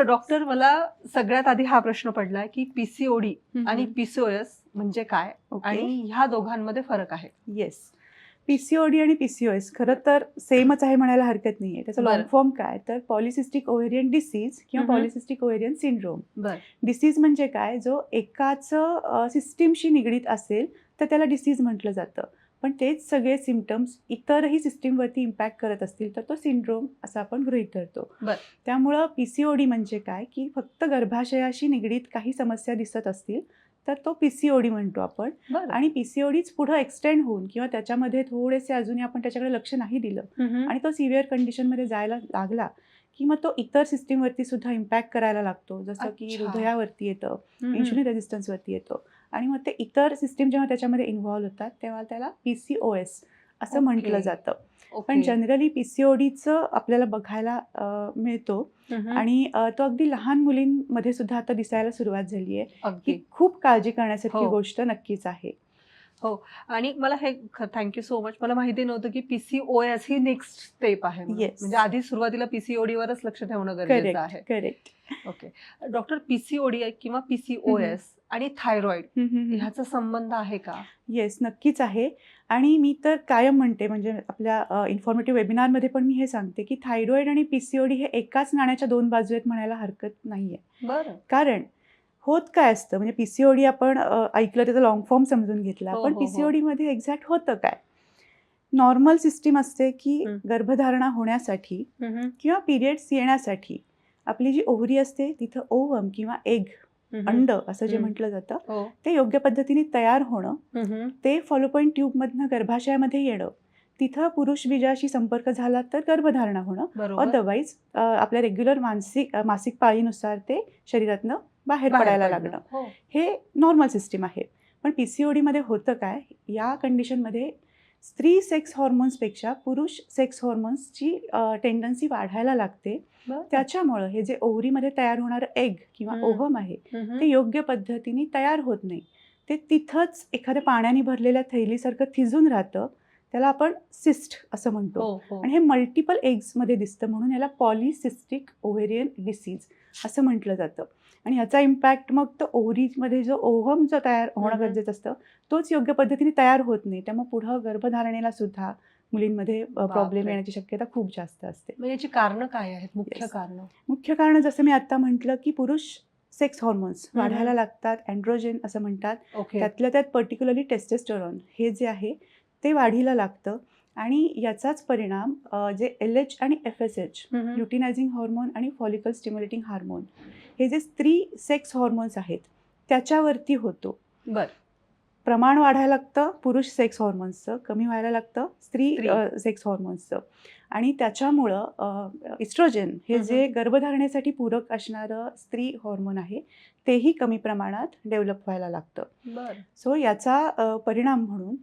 So doctor मला सगळ्यात आधी हा प्रश्न पडलाय की पीसीओडी आणि पीसीओएस म्हणजे काय? आणि ह्या दोघांमध्ये फरक आहे. येस पीसीओडी आणि पीसीओएस खरं तर सेमच आहे म्हणायला हरकत नाहीये. त्याचं. लॉंग फॉर्म काय? तर पॉलिसिस्टिक ओव्हेरियन डिसीज किंवा. पॉलिसिस्टिक ओव्हेरियन सिंड्रोम डिसीज म्हणजे काय? जो एकाच सिस्टीमशी निगडीत असेल तर त्याला डिसीज म्हटलं जातं. पण तेच सगळे सिमटम्स इतरही सिस्टीमवरती इम्पॅक्ट करत असतील तर तो सिंड्रोम असं आपण गृहीत धरतो. बर. त्यामुळं पी सी ओ डी म्हणजे काय? की फक्त गर्भाशयाशी निगडीत काही समस्या दिसत असतील तर तो पी सी ओ डी म्हणतो आपण. आणि पी सी ओ डीच पुढं एक्सटेंड होऊन किंवा त्याच्यामध्ये थोडेसे अजूनही आपण त्याच्याकडे लक्ष नाही दिलं आणि तो सिव्हिअर कंडिशनमध्ये जायला लागला की मग तो इतर सिस्टीमवरती सुद्धा इम्पॅक्ट करायला लागतो. जसं की. हृदयावरती येतं इन्शुलिन रेझिस्टन्सवरती येतो. आणि मग ते इतर सिस्टीम जेव्हा त्याच्यामध्ये इन्व्हॉल्व्ह होतात तेव्हा त्याला पी सी ओ एस असं. म्हटलं जातं. पण जनरली पी सी ओ डीचं आपल्याला बघायला मिळतो. आणि तो अगदी लहान मुलींमध्ये सुद्धा आता दिसायला सुरुवात झाली आहे ही खूप काळजी करण्यासारखी हो. गोष्ट नक्कीच आहे. आणि मला हे थँक्यू सो मच मला माहिती नव्हतं की पीसीओएस ही नेक्स्ट स्टेप आहे. म्हणजे आधी सुरुवातीला पीसीओडी वरच लक्ष ठेवणं गरजेचं आहे. करेक्ट ओके डॉक्टर पीसीओडी किंवा पीसीओएस आणि थायरॉइड ह्याचा संबंध आहे का? येस नक्कीच आहे. आणि मी तर कायम म्हणते म्हणजे आपल्या इन्फॉर्मेटिव्ह वेबिनारमध्ये पण मी हे सांगते की थायरॉइड आणि पी सी ओ डी हे एकाच नाण्याच्या दोन बाजू आहेत म्हणायला हरकत नाही आहे बरं. कारण होत काय असतं? म्हणजे पी सी ओ डी आपण ऐकलं त्याचा लॉंग फॉर्म समजून घेतला. हो, पण हो, हो. ओ डीमध्ये एक्झॅक्ट होतं काय? नॉर्मल सिस्टीम असते की. गर्भधारणा होण्यासाठी किंवा पिरियड्स येण्यासाठी आपली जी ओव्हरी असते तिथं ओवम किंवा एग अंड असं जे. म्हटलं जातं ते योग्य पद्धतीने तयार होणं ते फॉलोपॉईंट ट्यूबमधनं गर्भाशयामध्ये येणं तिथं पुरुष बीजाशी संपर्क झाला तर गर्भधारणा होणं. अदरवाईज आपल्या रेग्युलर मानसिक मासिक पाळीनुसार ते शरीरातनं बाहेर पडायला. लागणं हो. हे नॉर्मल सिस्टीम आहे पण पी सी ओ डीमध्ये होतं काय या कंडिशनमध्ये स्त्री सेक्स हॉर्मोन्सपेक्षा पुरुष सेक्स हॉर्मोन्सची टेंडन्सी वाढायला लागते. त्याच्यामुळं हे जे ओव्हरीमध्ये तयार होणारं एग किंवा. ओव्हम आहे. ते योग्य पद्धतीने तयार होत नाही ते तिथंच एखाद्या पाण्याने भरलेल्या थैलीसारखं थिजून राहतं त्याला आपण सिस्ट असं म्हणतो हो हो आणि हे मल्टिपल एग्समध्ये दिसतं म्हणून याला पॉलिसिस्टिक ओव्हेरियन डिसीज असं म्हटलं जातं आणि ह्याचा इम्पॅक्ट मग तो ओव्हरीमध्ये जो ओव्हम जो तयार होणं. गरजेचं असतं तोच योग्य पद्धतीने तयार होत नाही त्यामुळे पुढं गर्भधारणेला सुद्धा मुलींमध्ये प्रॉब्लेम. येण्याची शक्यता खूप जास्त असते मग याची कारण काय आहेत मुख्य. कारण मुख्य कारण जसं मी आता म्हटलं की पुरुष सेक्स हॉर्मोन्स. वाढायला लागतात अँड्रोजेन असं म्हणतात त्यातल्या त्यात पर्टिक्युलरली टेस्टेस्टोरॉन हे जे आहे ते वाढीला लागतं आणि याचाच परिणाम जे एल एच आणि F S H. Luteinizing hormone आणि फॉलिकल स्टिम्युलेटिंग हार्मोन हे जे स्त्री सेक्स हॉर्मोन्स आहेत त्याच्यावरती होतो बर प्रमाण वाढायला लागतं पुरुष सेक्स हॉर्मोन्सचं कमी व्हायला लागतं स्त्री. सेक्स हॉर्मोन्सचं आणि त्याच्यामुळं इस्ट्रोजेन हे. जे गर्भधारणेसाठी पूरक असणारं स्त्री हॉर्मोन आहे तेही कमी प्रमाणात डेव्हलप व्हायला लागतं बर सो याचा परिणाम म्हणून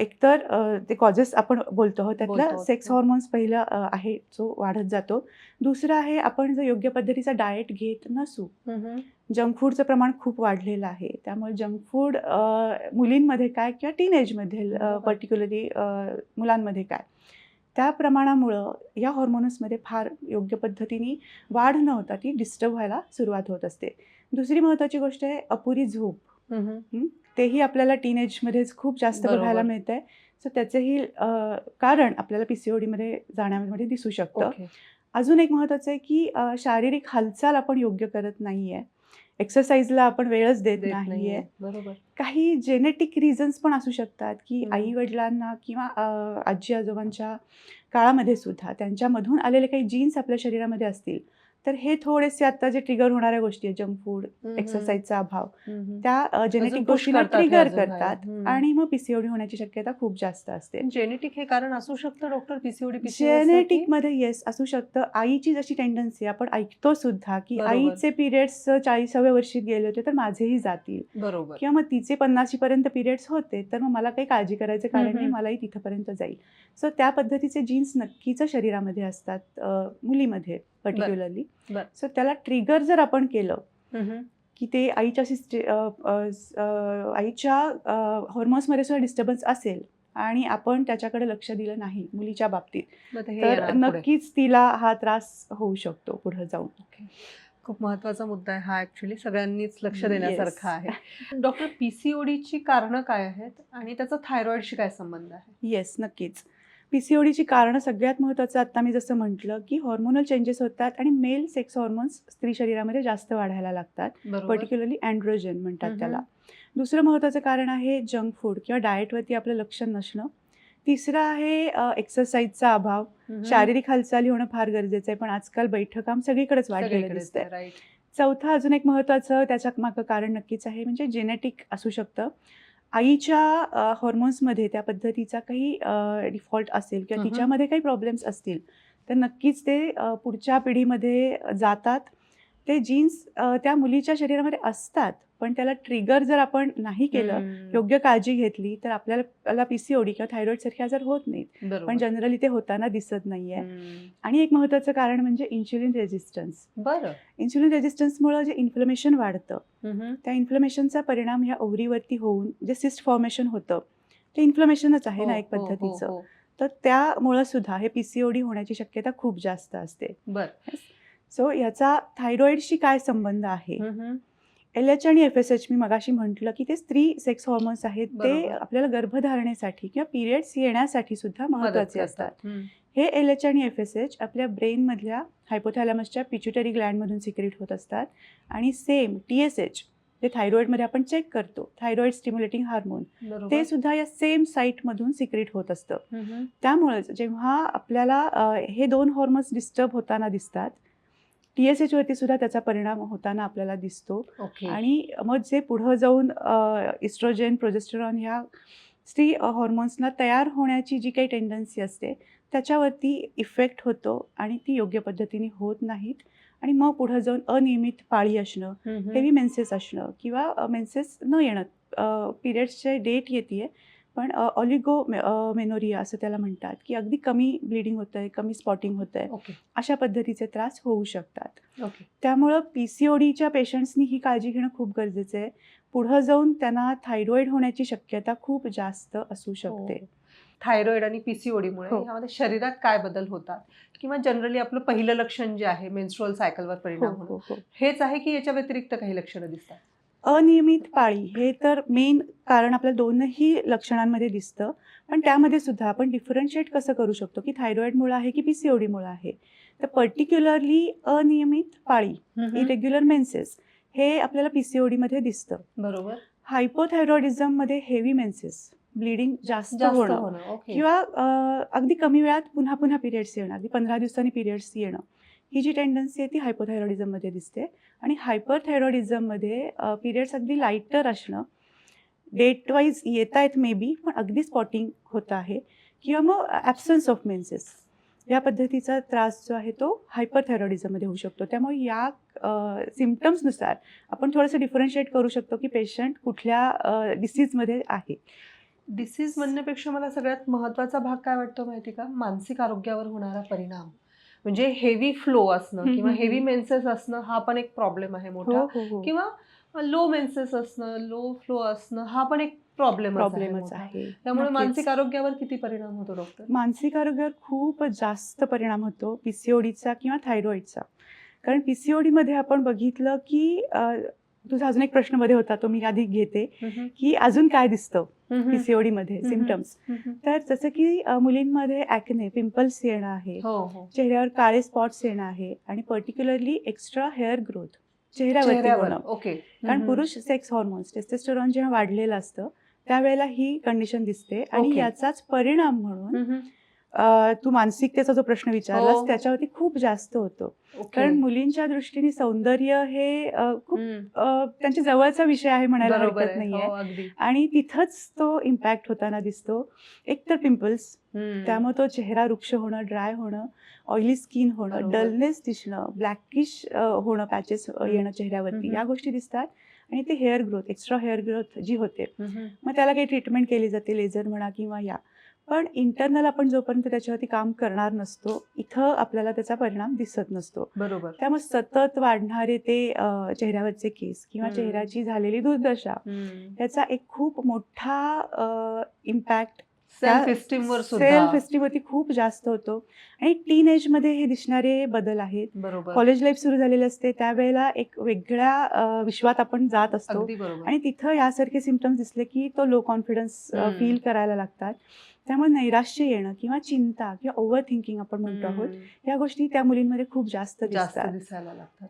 एकतर ते कॉजेस आपण बोलतो आहोत त्यातला. सेक्स हॉर्मोन्स पहिला आहे जो वाढत जातो दुसरं आहे आपण जर योग्य पद्धतीचा डाएट घेत नसू. जंक फूडचं प्रमाण खूप वाढलेलं आहे त्यामुळे जंक फूड मुलींमध्ये काय किंवा टीनेजमध्ये. पर्टिक्युलरली मुलांमध्ये काय त्या प्रमाणामुळं या हॉर्मोन्समध्ये फार योग्य पद्धतीने वाढ न होता ती डिस्टर्ब व्हायला सुरुवात होत असते दुसरी महत्त्वाची गोष्ट आहे अपुरी झोप. तेही आपल्याला टीनेजमध्येच खूप जास्त. बघायला मिळत आहे सो त्याचंही कारण आपल्याला पी सी ओ डीमध्ये जाण्यामध्ये दिसू शकतं. अजून एक महत्त्वाचं आहे की शारीरिक हालचाल आपण योग्य करत नाही आहे एक्सरसाइजला आपण वेळच देत नाही नाहीये. आहे बरोबर. काही जेनेटिक रिझन्स पण असू शकतात की. आई वडिलांना किंवा आजी आजोबांच्या काळामध्ये सुद्धा त्यांच्यामधून आलेले काही जीन्स आपल्या शरीरामध्ये असतील. तर हे थोडेसे आता जे ट्रिगर होणाऱ्या गोष्टी आहेत जंक फूड. एक्सरसाइजचा अभाव. त्या जेनेटिक हे ट्रिगर. करतात. आणि मग पीसीओडी होण्याची शक्यता खूप जास्त असते जेनेटिक हे कारण असू शकतं डॉक्टर पीसीओडी जेनेटिकमध्ये येस असू शकतं आईची जशी टेंडन्सी आपण ऐकतो सुद्धा की. आईचे पिरियड्स चाळीसाव्या वर्षीत गेले होते तर माझेही जातील बरोबर किंवा मग तिचे पन्नाशी पर्यंत पिरियड्स होते तर मग मला काही काळजी करायचं कारण नाही. मलाही तिथपर्यंत जाईल सो त्या पद्धतीचे जीन्स नक्कीच शरीरामध्ये असतात मुलीमध्ये पर्टिक्युलरली. सो त्याला ट्रिगर जर आपण केलं. की ते आईच्या सिस्टे अ, आईच्या हॉर्मोन्समध्ये सुद्धा डिस्टर्बन्स असेल आणि आपण त्याच्याकडे लक्ष दिलं नाही मुलीच्या बाबतीत हे तर. नक्कीच तिला हा त्रास होऊ शकतो पुढे जाऊन खूप महत्त्वाचा मुद्दा आहे हा ऍक्च्युली सगळ्यांनीच लक्ष. देण्यासारखा आहे डॉक्टर पीसीओडीची कारणं काय आहेत आणि त्याचा थायरॉइडशी काय संबंध आहे येस नक्कीच पी सी ओडीची कारणं सगळ्यात महत्त्वाचं आत्ता मी जसं म्हटलं की हॉर्मोनल चेंजेस होतात आणि मेल सेक्स हॉर्मोन्स स्त्री शरीरामध्ये जास्त वाढायला लागतात. पर्टिक्युलरली अँड्रोजन म्हणतात. त्याला. दुसरं महत्त्वाचं कारण आहे जंक फूड किंवा डाएटवरती आपलं लक्ष नसणं. तिसरं आहे एक्सरसाइजचा अभाव. शारीरिक हालचाली होणं फार गरजेचं आहे पण आजकाल बैठक काम सगळीकडेच वाढलेलं दिसतंय. चौथं अजून एक महत्त्वाचं त्याच्या मागं कारण नक्कीच आहे म्हणजे जेनेटिक असू शकतं. आईच्या हॉर्मोन्समध्ये त्या पद्धतीचा काही डिफॉल्ट असेल किंवा. तिच्यामध्ये काही प्रॉब्लेम्स असतील तर नक्कीच ते पुढच्या पिढीमध्ये जातात ते जीन्स त्या मुलीच्या शरीरामध्ये असतात पण त्याला ट्रिगर जर आपण नाही केलं. योग्य काळजी घेतली तर आपल्याला पी सी ओडी किंवा थायरॉइड सारखे आजार होत नाहीत. पण जनरली ते होताना दिसत नाहीये. आणि एक महत्त्वाचं कारण म्हणजे इन्शुलिन रेजिस्टन्स बरं इन्शुलिन रेजिस्टन्समुळं जे इन्फ्लमेशन वाढतं. त्या इन्फ्लमेशनचा परिणाम ह्या ओव्हरीवरती होऊन जे सिस्ट फॉर्मेशन होतं ते इन्फ्लमेशनच आहे ना हो, एक हो, पद्धतीचं हो. तर त्यामुळं सुद्धा हे पीसीओडी होण्याची शक्यता खूप जास्त असते बरं सो याचा थायरॉइडशी काय संबंध आहे. एल एच आणि एफ एस एच मी मगाशी म्हटलं की ते स्त्री सेक्स हॉर्मोन्स आहेत ते. आपल्याला गर्भधारणेसाठी किंवा पिरियड्स येण्यासाठी सुद्धा महत्त्वाचे असतात. हे एल एच आणि एफ एस एच आपल्या ब्रेनमधल्या हायपोथॅलॅमसच्या पिच्युटरी ग्लँडमधून सिक्रेट होत असतात आणि same T S H J थायरॉइडमध्ये आपण चेक करतो थायरॉइड स्टिम्युलेटिंग हार्मोन ते सुद्धा या सेम साईटमधून सिक्रेट होत असतं. त्यामुळेच जेव्हा आपल्याला हे दोन हॉर्मोन्स डिस्टर्ब होताना दिसतात टी एस एचवरती सुद्धा त्याचा परिणाम होताना आपल्याला दिसतो. ओके. आणि मग जे पुढं जाऊन इस्ट्रोजेन प्रोजेस्टेरॉन ह्या स्त्री हॉर्मोन्सना तयार होण्याची जी काही टेंडन्सी असते त्याच्यावरती इफेक्ट होतो आणि ती योग्य पद्धतीने होत नाहीत. आणि मग पुढं जाऊन अनियमित पाळी असणं. हेवी मेन्सेस असणं किंवा मेन्सेस न येणं पिरियड्सचे डेट येते पण ऑलिगो मेनोरिया असं त्याला म्हणतात की अगदी कमी ब्लिडिंग होतं आहे कमी स्पॉटिंग होतं आहे ओके. अशा पद्धतीचे त्रास होऊ शकतात. ओके. त्यामुळं पी सी ओ डीच्या पेशंट्सनी ही काळजी घेणं खूप गरजेचं आहे. पुढं जाऊन त्यांना थायरॉइड होण्याची शक्यता खूप जास्त असू शकते. थायरॉइड आणि पीसीओडीमुळे हो. यामध्ये शरीरात काय बदल होतात? किंवा जनरली आपलं पहिलं लक्षण जे आहे मेन्स्ट्रुअल सायकलवर हो परिणाम हो होणं हो. हेच आहे की याच्या व्यतिरिक्त काही लक्षणं दिसतात? अनियमित पाळी हे तर मेन कारण आपल्या दोनही लक्षणांमध्ये दिसतं. पण त्यामध्ये सुद्धा आपण डिफरन्शिएट कसं करू शकतो? की थायरॉइडमुळे आहे की पी सी ओडीमुळे आहे? तर पर्टिक्युलरली अनियमित पाळी इरेग्युलर मेन्सेस हे आपल्याला पी सी ओडीमध्ये दिसतं. बरोबर. हायपोथायरॉइडिझममध्ये हेवी मेन्सेस ब्लिडिंग जास्त होणं. किंवा अगदी कमी वेळात पुन्हा पुन्हा पिरियड्स येणं. अगदी पंधरा दिवसांनी पिरियड्स येणं. ही जी टेंडन्सी आहे ती हायपोथायरॉइडिझममध्ये दिसते. आणि हायपरथायरॉइडिझममध्ये पिरियड्स अगदी लाईटर असणं डेट वाईज येत आहेत मे बी पण अगदी स्पॉटिंग होतं आहे. किंवा मग ॲब्सन्स ऑफ मेन्सेस या पद्धतीचा त्रास जो आहे तो हायपरथायरॉइडिझममध्ये होऊ शकतो. त्यामुळे या सिमटम्सनुसार आपण थोडंसं डिफरन्शिएट करू शकतो की पेशंट कुठल्या डिसीजमध्ये आहे. डिसीज म्हणण्यापेक्षा मला सगळ्यात महत्त्वाचा भाग काय वाटतो माहिती का? मानसिक आरोग्यावर होणारा परिणाम. म्हणजे हेवी फ्लो असणं किंवा हेवी. मेन्सेस असणं हा पण एक प्रॉब्लेम आहे मोठा. हो हो. किंवा लो मेन्सेस असणं लो फ्लो असणं हा पण एक प्रॉब्लेम प्रॉब्लेमच आहे. त्यामुळे. मानसिक आरोग्यावर किती परिणाम होतो डॉक्टर मानसिक आरोग्यावर खूप जास्त परिणाम होतो पी सी ओडीचा किंवा थायरॉईडचा कारण पी सी ओडीमध्ये आपण बघितलं की तुझा अजून एक प्रश्नमध्ये होता तो मी आधी घेते की अजून काय दिसतं पी सी ओडीमध्ये हम्म. सिमटम्स तर जसं की मुलींमध्ये ॲक्ने पिंपल्स येणं आहे हो हो. चेहऱ्यावर काळे स्पॉट्स येणं आहे आणि पर्टिक्युलरली एक्स्ट्रा हेअर ग्रोथ चेहऱ्यावरती चेहऱ्यावर होणं. ओके. कारण पुरुष सेक्स हॉर्मोन्स टेस्टेस्टोरॉन जेव्हा वाढलेलं असतं त्यावेळेला ही कंडिशन दिसते आणि. याचाच परिणाम म्हणून तू मानसिकतेचा जो प्रश्न विचारलास हो. त्याच्यावरती खूप जास्त होतो कारण मुलींच्या दृष्टीने सौंदर्य हे खूप त्यांच्या जवळचा विषय आहे म्हणायला हरकत नाहीये हो, आणि तिथंच तो इम्पॅक्ट होताना दिसतो एक तर पिंपल्स. त्यामुळे तो चेहरा वृक्ष होणं ड्राय होणं ऑइली स्किन होणं. डलनेस दिसणं ब्लॅकिश होणं पॅचेस येणं चेहऱ्यावरती. या गोष्टी दिसतात आणि ते hair growth extra hair growth जी होते. मग त्याला काही ट्रीटमेंट केली जाते लेझर म्हणा किंवा या पण इंटरनल आपण जोपर्यंत त्याच्यावरती काम करणार नसतो इथं आपल्याला त्याचा परिणाम दिसत नसतो. बरोबर. त्यामुळे सतत वाढणारे ते चेहऱ्यावरचे केस किंवा. चेहऱ्याची झालेली दुर्दशा हम्म. याचा एक खूप मोठा इम्पॅक्ट सेल्फ इस्टीम वर सुद्धा. सेल्फ खूप जास्त होतो. आणि टीन एजमध्ये हे दिसणारे बदल आहेत. बरोबर. कॉलेज लाईफ सुरू झालेली असते त्यावेळेला एक वेगळ्या विश्वात आपण जात असतो. आणि तिथं यासारखे सिमटम्स दिसले की तो लो कॉन्फिडन्स. फील करायला लागतात. त्यामुळे नैराश्य येणं किंवा चिंता किंवा ओव्हर थिंकिंग आपण म्हणतो आहोत. या गोष्टी त्या मुलींमध्ये खूप जास्त दिसतात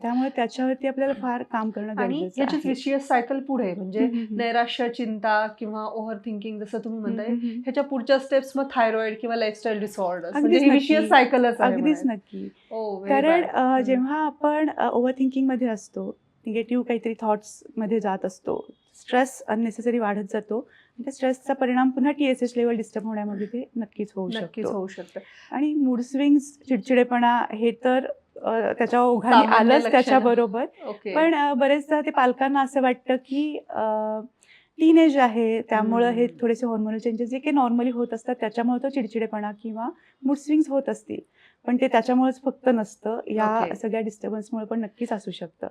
त्यामुळे त्याच्यावरती आपल्याला फार काम करणं आणि याची. विशियस सायकल पुढे म्हणजे. नैराश्य चिंता किंवा ओव्हर थिंकिंग जसं तुम्ही म्हणताय. ह्याच्या पुढच्या स्टेप्स मग थायरॉइड किंवा लाईफस्टाईल डिसऑर्डर. विशियस सायकलच अगदीच. नक्की Oh, कारण. जेव्हा आपण ओव्हर थिंकिंगमध्ये असतो निगेटिव्ह काहीतरी थॉट्समध्ये जात असतो स्ट्रेस अननेसेसरी वाढत जातो त्या स्ट्रेसचा परिणाम पुन्हा T S H level disturb होण्यामध्ये ते नक्कीच होऊ नक्कीच होऊ शकतं. आणि मूड स्विंग्स चिडचिडेपणा हे तर त्याच्या ओघाने आलंच. त्याच्याबरोबर. पण बरेचदा ते पालकांना असं वाटतं की टीनेज आहे त्यामुळं हे. थोडेसे हॉर्मोनल चेंजेस जे काही नॉर्मली होत असतात त्याच्यामुळे तो चिडचिडेपणा किंवा मूड स्विंग्स होत असतील. पण ते त्याच्यामुळेच फक्त नसतं. या. सगळ्या डिस्टर्बन्समुळे पण नक्कीच असू शकतं.